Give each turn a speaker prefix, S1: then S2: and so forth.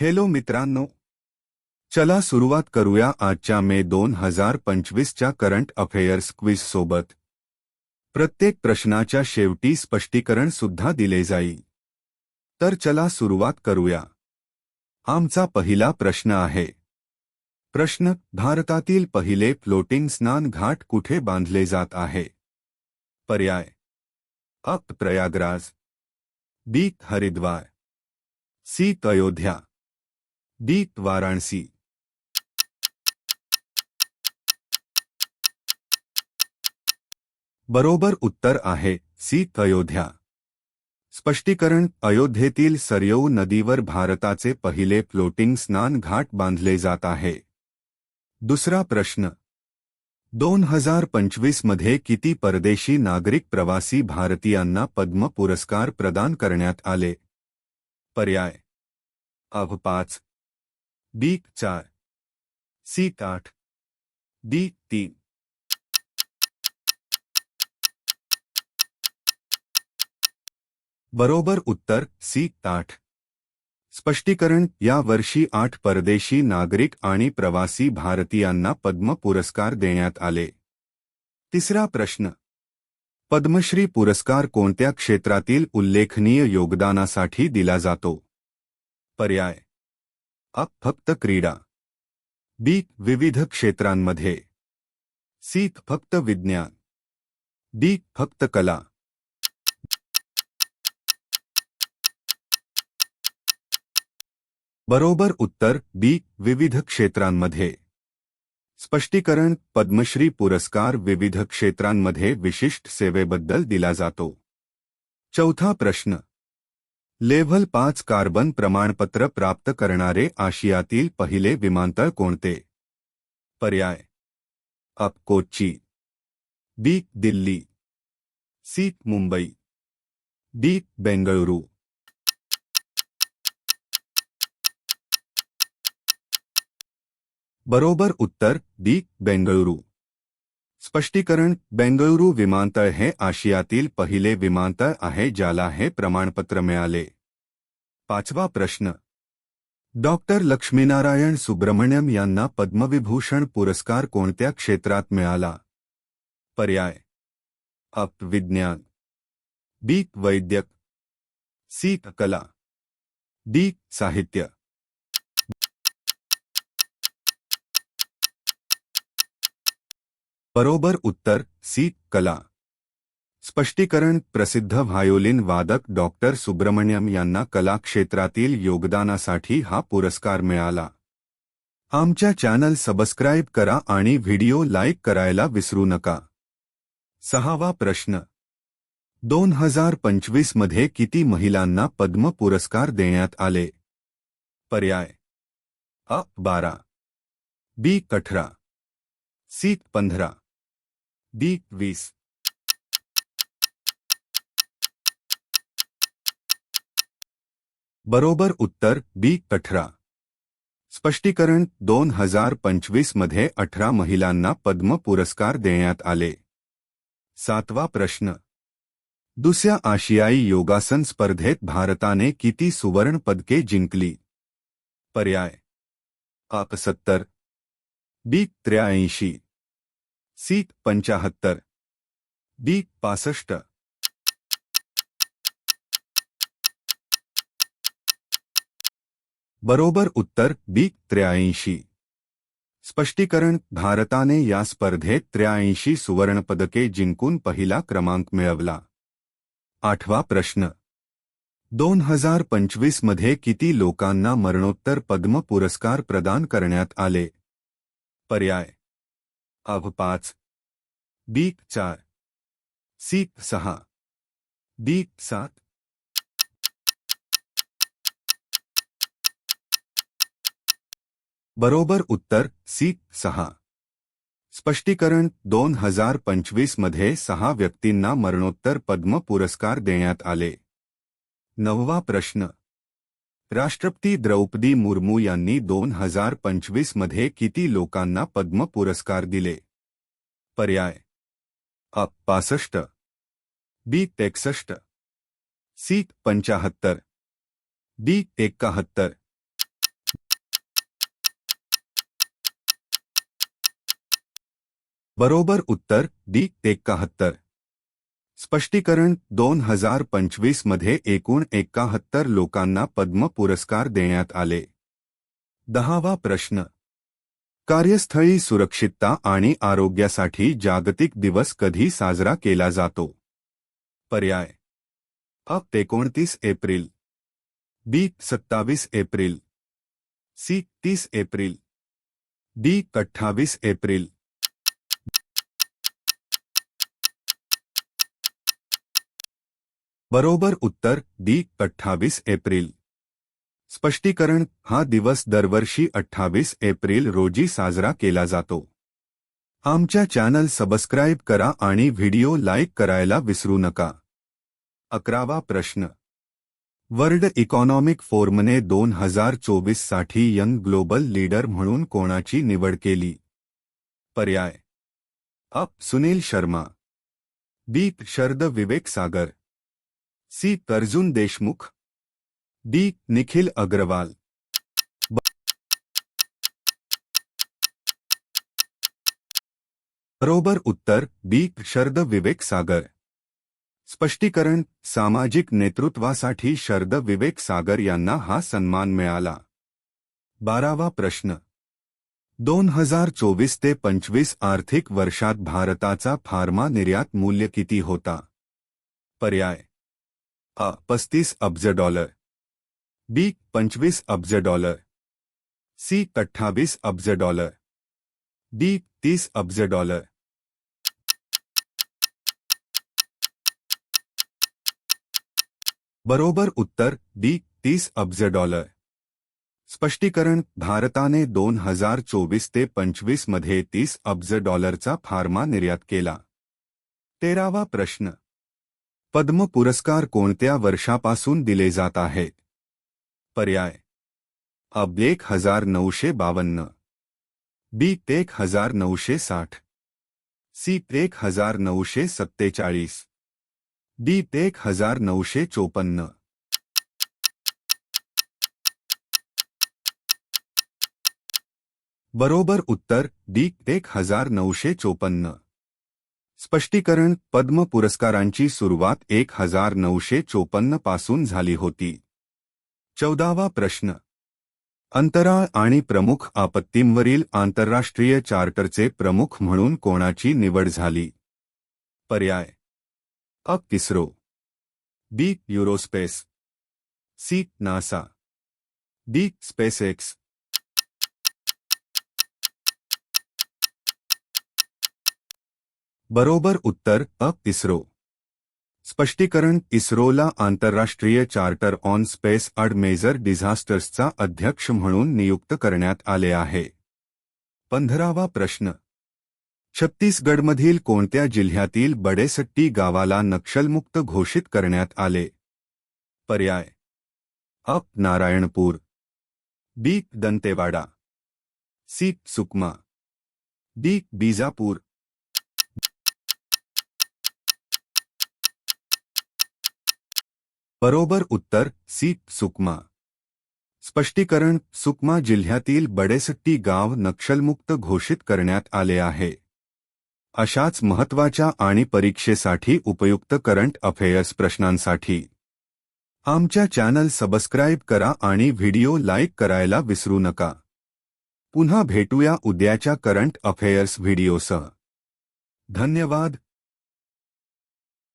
S1: Hello मित्रांनो. चला सुरुवात करूया आजच्या मे दोन हजार पंचवीसच्या करंट अफेअर्स क्विज सोबत. प्रत्येक प्रश्नाच्या शेवटी स्पष्टीकरण सुद्धा दिले जाईल. तर चला सुरुवात करूया. आमचा पहिला प्रश्न आहे. प्रश्न भारतातील पहिले फ्लोटिंग स्नान घाट कुठे बांधले जात आहे? पर्याय. A Prayagraj. B. Haridwar. C. Ayodhya. D Varanasi. बरोबर उत्तर आहे सी अयोध्या। स्पष्टीकरण, अयोध्येतील सरयू नदीवर भारताचे पहिले फ्लोटिंग स्नान घाट बांधले जात आहे। दुसरा प्रश्न दोन हज़ार पंचवीस मध्ये किती परदेशी नागरिक प्रवासी भारतीयांना पद्म पुरस्कार प्रदान करण्यात आले? पर्याय अभ पाच बी चार। सी आठ। डी तीन। बरोबर उत्तर सी आठ। स्पष्टीकरण, या वर्षी आठ परदेशी नागरिक आणि प्रवासी भारतीयांना पद्म पुरस्कार देण्यात आले. तिसरा प्रश्न. पद्मश्री पुरस्कार कोणत्या क्षेत्रातील उल्लेखनीय योगदानासाठी दिला जातो? पर्याय. अ फक्त क्रीडा. बी, विविध क्षेत्रांमध्ये. सी, फक्त विज्ञान. डी, फक्त कला. बरोबर उत्तर, बी, विविध क्षेत्रांमध्ये. स्पष्टीकरण, पद्मश्री पुरस्कार विविध क्षेत्रांमध्ये विशिष्ट सेवेबद्दल दिला जातो. चौथा प्रश्न. लेव्हल पाच कार्बन प्रमाणपत्र प्राप्त करणारे आशियातील पहिले विमानतळ कोणते? पर्याय. A Kochi. B Delhi. C Mumbai. D Bengaluru. बरोबर उत्तर डी बेंगळुरू. स्पष्टीकरण बेंगळुरू विमानतळ हे आशियातील पहिले विमानतळ आहे ज्याला हे प्रमाणपत्र मिळाले. पाचवा प्रश्न. डॉक्टर लक्ष्मीनारायण सुब्रमण्यम यांना पद्मविभूषण पुरस्कार कोणत्या क्षेत्रात मिळाला? पर्याय. अप. विज्ञान. बी. वैद्यक. सी. कला. डी. साहित्य. बरोबर उत्तर, सी, कला. स्पष्टीकरण, प्रसिद्ध व्हायोलिन वादक डॉक्टर सुब्रमण्यम यांना कला क्षेत्रातील योगदानासाठी हा पुरस्कार मिळाला. आमच्या चॅनल सबस्क्राईब करा आणि व्हिडिओ लाईक करायला विसरू नका. सहावा प्रश्न. दोन हज़ार पंचवीस मध्ये किती महिलांना पद्म पुरस्कार देण्यात आले? पर्याय. अ, बारा. बी, अठरा. सी, पंधरा. डी वीस बरोबर उत्तर, बी, अठरा. स्पष्टीकरण, दोन हज़ार पंचवीस मध्ये अठरा महिलांना पद्म पुरस्कार देण्यात आले. सातवा प्रश्न. दुसऱ्या आशियाई योगासन स्पर्धेत भारताने किती सुवर्ण पदके जिंकली? पर्याय. आप सत्तर बी, त्र्याऐंशी. सी पंचाहत्तर. डी पासष्ट. बरोबर उत्तर बी त्र्याऐंशी. स्पष्टीकरण भारताने या स्पर्धेत त्र्याऐंशी सुवर्णपदके जिंकून पहिला क्रमांक मिळवला. आठवा प्रश्न. दोन हज़ार पंचवीस मध्ये किती लोकांना मरणोत्तर पद्म पुरस्कार प्रदान करण्यात आले? पर्याय. अभ पाच। बी चार। सी सहा। डी सात। बरोबर उत्तर सी सहा। स्पष्टीकरण, दोन हज़ार पंचवीस मध्ये सहा व्यक्तींना मरणोत्तर पद्म पुरस्कार देण्यात आले. नववा प्रश्न. राष्ट्रपति द्रौपदी मुर्मू यांनी दोन हज़ार पंचवीसमध्ये किती लोकांना पद्म पुरस्कार दिले? पर्याय. अ. पासष्ट. बी. तेसष्ट सी. पंचाहत्तर. डी. एकाहत्तर. बरोबर उत्तर डी. एकाहत्तर. स्पष्टीकरण दोन हज़ार पंचवीस मध्ये एकूण एकाहत्तर लोकांना पद्म पुरस्कार देण्यात आले. दहावा प्रश्न. कार्यस्थळी सुरक्षितता आणि जागतिक दिवस कधी साजरा केला जातो? पर्याय. अ. एप्रिल. बी. सत्तावीस एप्रिल. सी. तीस एप्रिल. डी. अठ्ठावीस एप्रिल. बरोबर उत्तर डी अठ्ठावीस एप्रिल. स्पष्टीकरण हा दिवस दरवर्षी अठ्ठावीस एप्रिल रोजी साजरा केला जातो. आमच्या चॅनल सबस्क्राईब करा आणि व्हिडिओ लाईक करायला विसरू नका. अकरावा प्रश्न. वर्ल्ड इकॉनॉमिक फोरमने दोन हजार चोवीससाठी यंग ग्लोबल लीडर म्हणून कोणाची निवड केली? पर्याय. A Sunil Sharma. B. Sharad Vivek Sagar. C. Arjun Deshmukh. D. Nikhil Agarwal. बरोबर उत्तर बी. शरद विवेक सागर. स्पष्टीकरण सामाजिक नेतृत्वासाठी शरद विवेक सागर यांना हा सन्मान मिळाला. बारावा प्रश्न. दोन हजार चोवीस ते पंचवीस आर्थिक वर्षात भारताचा फार्मा निर्यात मूल्य किती होता? पर्याय. अ पस्तीस अब्ज डॉलर। बी, पंचवीस अब्ज डॉलर। सी, अठ्ठावीस अब्ज डॉलर। डी, तीस अब्ज डॉलर। बरोबर उत्तर डी तीस अब्ज डॉलर। स्पष्टीकरण, भारताने दोन हज़ार चोवीस ते पंचवीस मध्ये तीस अब्ज डॉलरचा फार्मा निर्यात केला. तेरावा प्रश्न पद्म पुरस्कार कोणत्या वर्षापासून दिले जात आहेत पर्याय. अब एक हज़ार नऊशे बावन्न. बी एक हज़ार नऊशे साठ. सी एक हज़ार नऊशे सत्तेचाळीस. डी एक हज़ार नऊशे चोपन्न. बरोबर उत्तर डी एक हज़ार नऊशे चोपन्न. स्पष्टीकरण पद्म पुरस्कारांची सुरुवात एक हजार नऊशे चोपन्नपासून झाली होती. चौदावा प्रश्न. अंतराळ आणि प्रमुख आपत्तींवरील आंतरराष्ट्रीय चार्टरचे प्रमुख म्हणून कोणाची निवड झाली? पर्याय. अ. ISRO B. Eurospace. C. NASA. D. SpaceX. बरोबर उत्तर, अ, इस्रो. स्पष्टीकरण, इस्रोला आंतरराष्ट्रीय charter on space and major डिझास्टर्सचा अध्यक्ष म्हणून नियुक्त करण्यात आले आहे. पंधरावा प्रश्न. छत्तीसगडमधील कोणत्या जिल्ह्यातील बडेसट्टी गावाला नक्षलमुक्त घोषित करण्यात आले? पर्याय. Narayanpur. B, Dantewada. C, Sukma. D, Bijapur. बरोबर उत्तर सी सुकमा. स्पष्टीकरण सुकमा जिल्ह्यातील बडेसट्टी गाव नक्षलमुक्त घोषित करण्यात आले आहे. अशाच महत्त्वाच्या आणि परीक्षेसाठी उपयुक्त करंट अफेअर्स प्रश्नांसाठी. आमच्या चॅनल सबस्क्राईब करा आणि व्हिडिओ लाईक करायला विसरू नका. पुन्हा भेटूया उद्याच्या करंट अफेअर्स व्हिडिओसह. धन्यवाद.